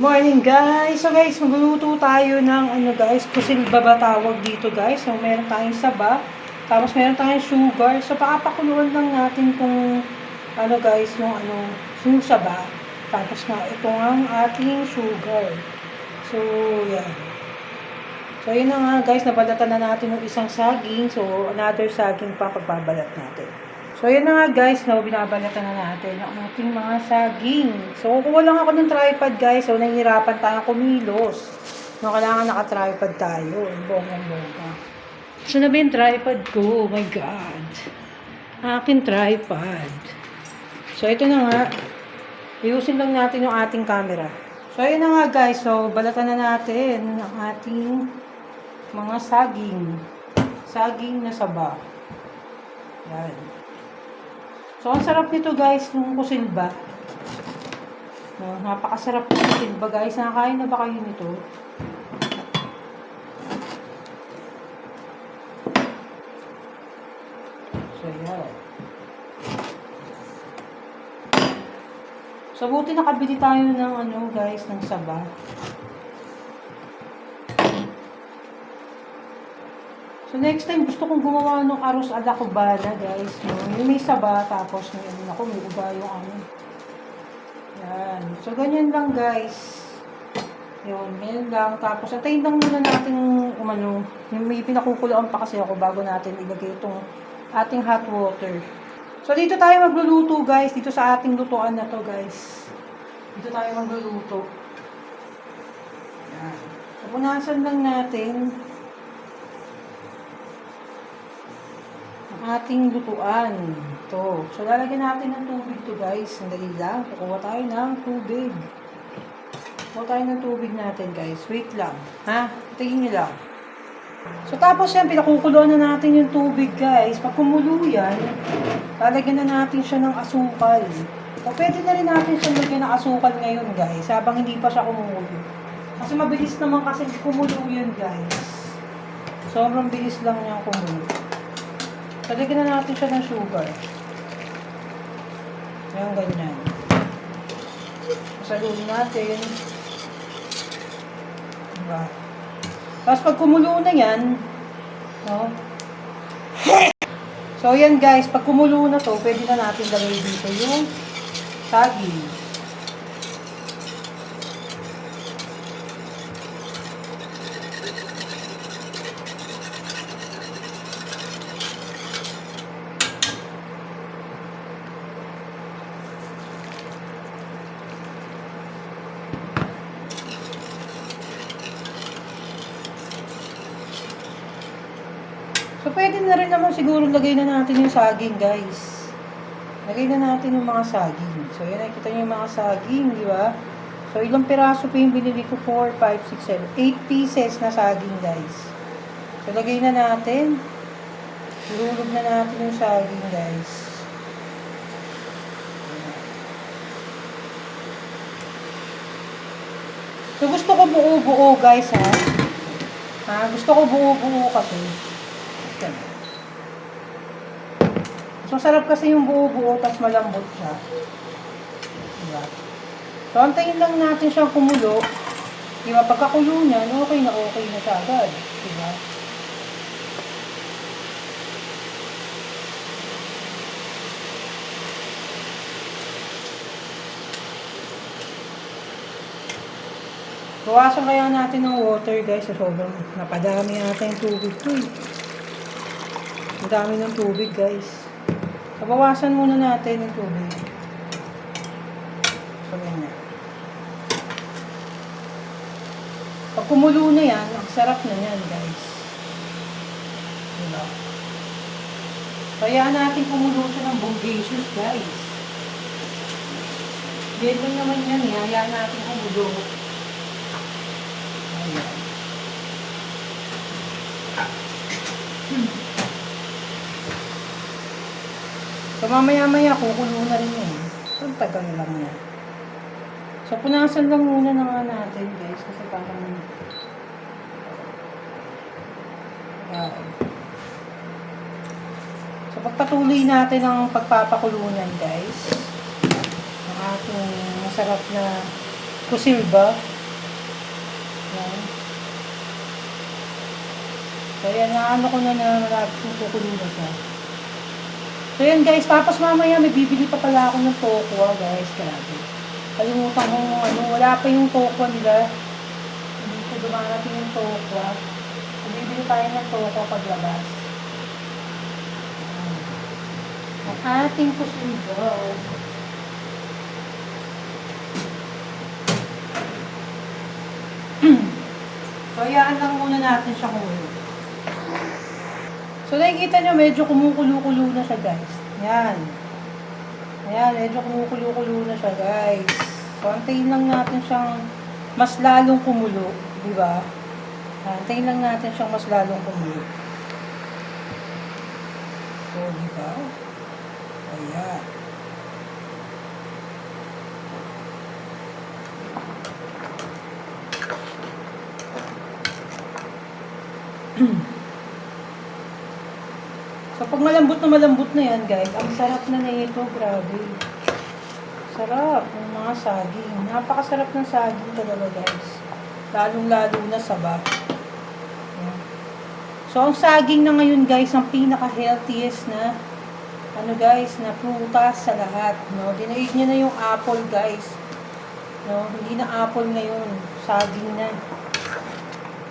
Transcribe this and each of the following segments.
Morning guys! So guys, magluluto tayo ng ano guys, kusilba ba dito guys. So meron tayong saba, tapos meron tayong sugar. So pakapakuluan lang natin kung ano guys, yung ano, yung saba. Tapos nga, ito ang ating sugar. So, yan. So, yun na nga guys, nabalatan na natin yung isang saging. So, another saging pa pagbabalat natin. So, yun na nga guys, no, binabalatan na natin ang ating mga saging. So, kukuha lang ako ng tripod guys. So, nahihirapan tayo kumilos. No, kailangan naka-tripod tayo. Bonggang-bongga. So, na ba yung tripod ko? Oh my God. Akin tripod. So, ito na nga. Ayusin lang natin yung ating camera. So, ayun na nga guys. So, balatan na natin ang ating mga saging. Saging na saba. Yan. So, ang sarap nito guys, nung kusilba. No, napakasarap ng kusilba guys. Nakakain na ba kayo nito? So, yan. So, buti nakabili tayo ng ano guys, ng saba. So, next time, gusto kong gumawa ng arroz ala cubana, guys. No? Yung may saba, tapos may ano ako, may uba yung ano. Yan. So, ganyan lang, guys. Yun, ganyan lang. Tapos, antayin lang muna natin umano, yung may pinakukulaan pa kasi ako bago natin ilagay itong ating hot water. So, dito tayo magluluto, guys. Dito sa ating lutuan na to, guys. Dito tayo magluluto. Yan. So, punasan lang natin ating lutuan. Ito. So, lalagyan natin ng tubig to, guys. Sandali lang. Kukuha tayo ng tubig. Kukuha tayo ng tubig natin, guys. Wait lang. Ha? Tingin nyo lang. So, tapos yan, pinakukuluan na natin yung tubig, guys. Pag kumulo yan, lalagyan na natin siya ng asukal. O, pwede na rin natin siya lagyan ng asukal ngayon, guys, habang hindi pa siya kumulo. Kasi mabilis naman kasi kumulo yun, guys. Sobrang bilis lang niya kumulo. So, lagyan na natin siya ng sugar. Ayan, ganyan. Saluhin natin. Diba? Tapos pag kumulo na yan, no? So, yan guys, pag kumulo na to, pwede na natin lagay dito yung saging. Pwede na rin naman siguro lagay na natin yung saging, guys. Lagay na natin yung mga saging. So, yan, nakikita niyo yung mga saging, di ba? So, ilang piraso po yung binili ko? 4, 5, 6, 7, 8 pieces na saging, guys. So, lagay na natin. Ihulog na natin yung saging, guys. So, gusto ko buo-buo, guys, ha? Ha? Gusto ko buo-buo kasi. Yan. Mas masarap kasi yung buo-buo, tapos malambot siya. Diba? So, antayin lang natin siyang kumulo. Diba? Pagkakulo niya, okay na okay na siya agad. Diba? Bawasan kaya natin ng water guys. So, sobrang napadami yata yung tubig ko eh. Ang dami ng tubig, guys. So, bawasan muna natin yung tubig. So, ganyan. Pag kumulo na yan, ang sarap na yan, guys. Diba? Kaya natin kumulo siya ng bogacious, guys. Yan lang naman yan. Hayaan natin kumulo. Ayan. So, mamaya-maya, kukulo na rin yun. Ang tagal lang yan. So, punasan lang muna na nga natin, guys. Kasi parang... Ayan. So, pagpatuloy natin ang pagpapakulunan, guys. Ang ating masarap na kusilba. Yan. So, yan, naano ko na na malapit kung kukulo na siya. So, yan guys. Tapos mamaya may bibili pa pala ako ng tokwa guys. Grabe. Kalimutan ko ano, wala pa yung tokwa nila. Hindi ko dumarating yung tokwa. So, bibili tayo ng tokwa paglabas. Ang ating kusundo. So, hayaan lang muna natin siya kumulo. So, nakikita nyo, medyo kumukulo-kulo na siya, guys. Yan. Ayan, medyo kumukulo-kulo na siya, guys. So, antayin lang natin siyang mas lalong kumulo. Di ba? Antayin lang natin siyang mas lalong kumulo. So, di ba? Ayan. So, pag malambot na malambot na yan, guys, ang sarap na na ito, grabe. Sarap ng mga saging. Napakasarap ng saging talaga, guys. Lalong-lalo na saba. Yan. So, ang saging na ngayon, guys, ang pinaka-healthiest na ano guys, na prutas sa lahat, no? Dinaig niya na yung apple, guys. No? Hindi na apple ngayon, saging na.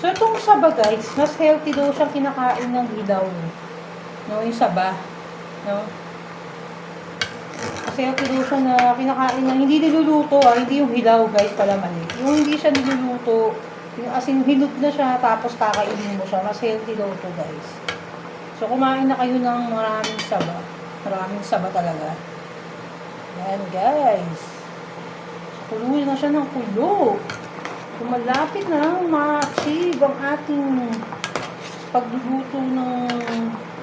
So, itong saba, guys, mas healthy daw siyang kinakain ng hilaw. No, yung saba. No? Kasi daw siya na kinakain na, hindi niluluto, ah, hindi yung hilaw, guys, pala mali. Yung hindi siya niluluto, yung as in, hinog na siya, tapos kakainin mo siya, mas healthy daw to, guys. So, kumain na kayo ng maraming saba. Maraming saba talaga. Yan, guys. Kulo na siya ng kulo. Kung malapit na ma-achieve ang ating pagluluto ng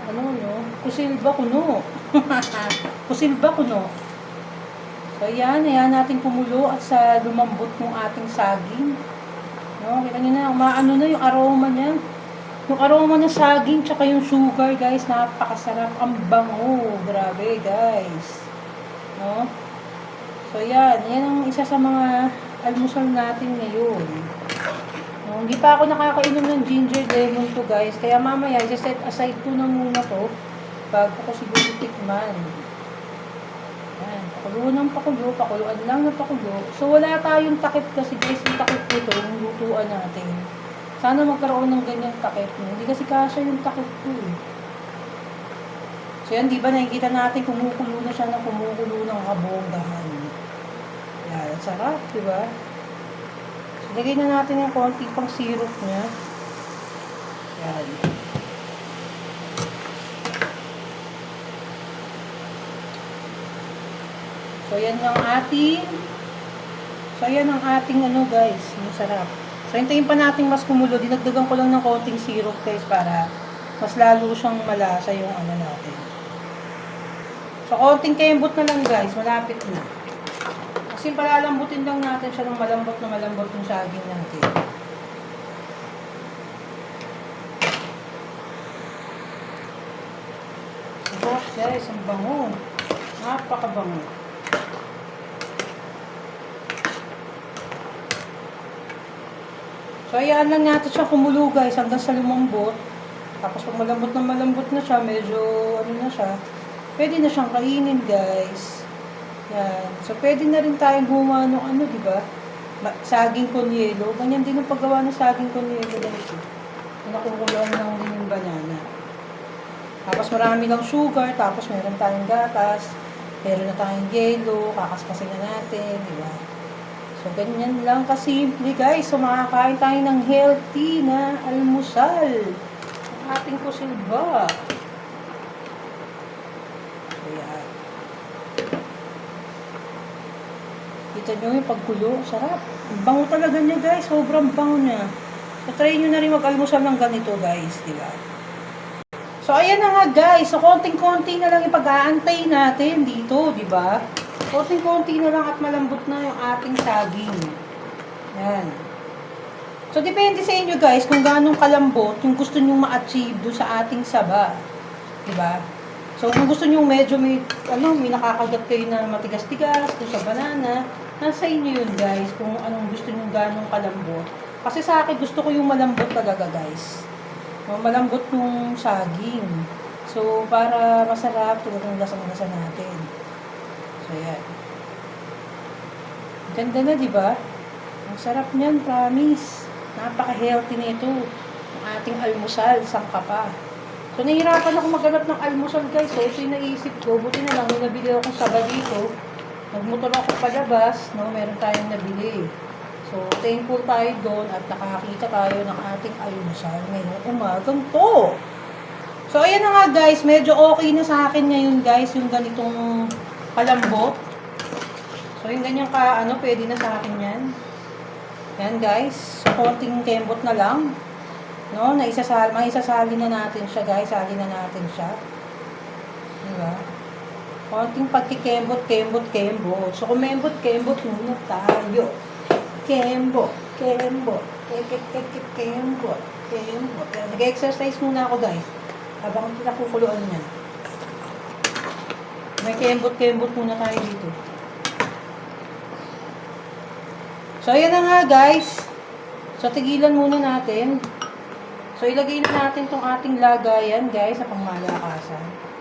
ano no, kusilba kuno. kusilba kuno. So yan, ayan natin kumulo at sa lumambot ng ating saging. No, kita niyo na, maano na yung aroma niya. Yung aroma ng saging tsaka yung sugar, guys, napakasarap. Ang bango. Grabe, guys. No? So, yan. Yan ang isa sa mga almusal natin ngayon. No, hindi pa ako nakakainom ng ginger lemon to, guys. Kaya mamaya, set aside ko na muna to bago ko siguro tikman. Yan. Pakulo ng pakulo. Pakuluan lang ng pakulo. So, wala tayong takip kasi, guys. Yung takip ko to, yung lutuan natin. Sana magkaroon ng ganyang takip. Hindi kasi kasya yung takip ko eh. So yan, di ba nakikita natin kumukulo na siya ng kumukulo ng kabonggahan. Yan, sarap, di ba? Lagay na natin yung konti pang syrup niya. Yan. So yan yung ating So yan ang ating ano guys, masarap. So hintayin pa natin mas kumulo. Dinagdagan ko lang ng konting syrup guys para mas lalo siyang malasa yung ano natin. So konting kembot na lang guys, malapit na. Kasi palalambutin lang natin siya ng malambot na malambot yung saging natin. Sarap guys, ang bango. Napakabango. So, ayan lang natin siya kumulo guys hanggang sa lumambot. Tapos pag malambot na malambot na siya, medyo ano na siya, pwede na siyang kainin guys. Yan. So, pwede na rin tayong gumawa ng ano, di ba? Saging konyelo. Ganyan din ang paggawa ng saging konyelo eh. Nakukuluan lang din yung banana. Tapos marami lang sugar, tapos meron tayong gatas, meron na tayong yelo, kakaskasin na natin, di ba? So, ganyan lang kasimple guys. So, makakain tayo ng healthy na almusal. Ang ating kusilba. Ayan. Kita nyo yung pagkulo. Sarap. Ang bango talaga niya guys. Sobrang bango niya. So, try nyo na rin mag-almusal ng ganito guys. Di ba? So, ayan na nga guys. So, konting-konti na lang ipag-aantay natin dito. Di ba? Konting-konti na lang at malambot na yung ating saging. Yan. So, depende sa inyo guys kung gaano kalambot yung gusto nyong ma-achieve doon sa ating saba. Diba? So, kung gusto nyong medyo may, ano, may nakakagat kayo na matigas-tigas doon sa banana, nasa inyo yun guys kung anong gusto nyong ganong kalambot. Kasi sa akin, gusto ko yung malambot talaga, guys. Malambot yung saging. So, para masarap, tulad ng lasang-lasa natin. So, yan. Ganda na, di ba? Ang sarap niyan, promise. Napaka-healthy nito. Ang ating almusal, sangka pa. So, nahihirapan ako maghanap ng almusal, guys. So, ito yung naisip ko. Buti na lang, nabili akong saba dito. Nagmotor ako palabas, no? Meron tayong nabili. So, thankful tayo doon at nakakita tayo ng ating almusal ngayong umagang to. So, ayan na nga guys. Medyo okay na sa akin ngayon guys yung ganitong kalambot. So, yung ganyan ka, ano, pwede na sa akin yan. Yan guys. Konting kembot na lang. No, na isasali, maisasali na natin siya guys. Sali na natin siya. Diba? Konting pagkikembot, kembot, kembot. So, kumembot, kembot muna tayo. Kembot, kembot, kembot, kembot, kembot. Nag-exercise muna ako guys. Habang pinakukuluan niya. May kembot-kembot muna tayo dito. So, ayan na nga guys. So, tigilan muna natin. So, ilagay na natin tong ating lagayan guys sa pangmalakasan.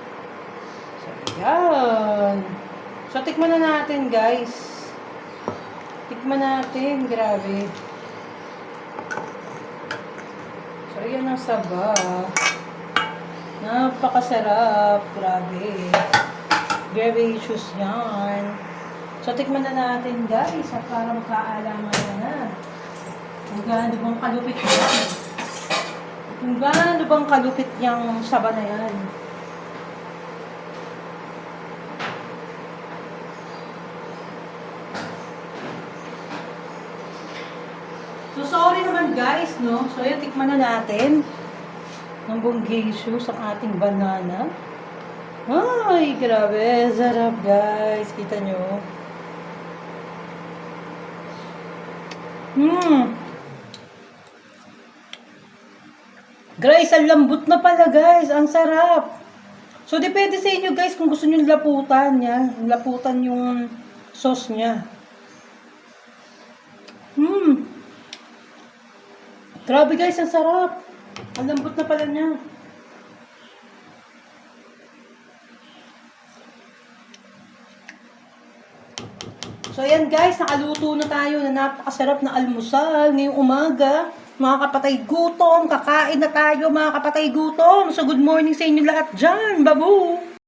So, ayan. So, tikman na natin guys. Tikman natin. Grabe. So, ayan ang saba. Napakasarap. Grabe. Delicious yan. So, tikman na natin guys at para magkaalaman na na. Kung gaano bang kalupit yan. Kung gaano bang kalupit yung saba na yan. So, sorry naman guys, no? So, yun, tikman na natin ng bonggacious ang ating banana. Ay, grabe. Sarap, guys. Kita nyo. Hmm. Guys, ang lambot na pala, guys. Ang sarap. So, depende sa inyo, guys, kung gusto nyo laputan niya. Laputan yung sauce niya. Hmm. Grabe, guys. Ang sarap. Ang lambot na pala niya. So, ayan guys, nakaluto na tayo na napakasarap na almusal ngayong umaga. Mga kapatay gutom, kakain na tayo mga kapatay gutom. So, good morning sa inyo lahat dyan. Babu!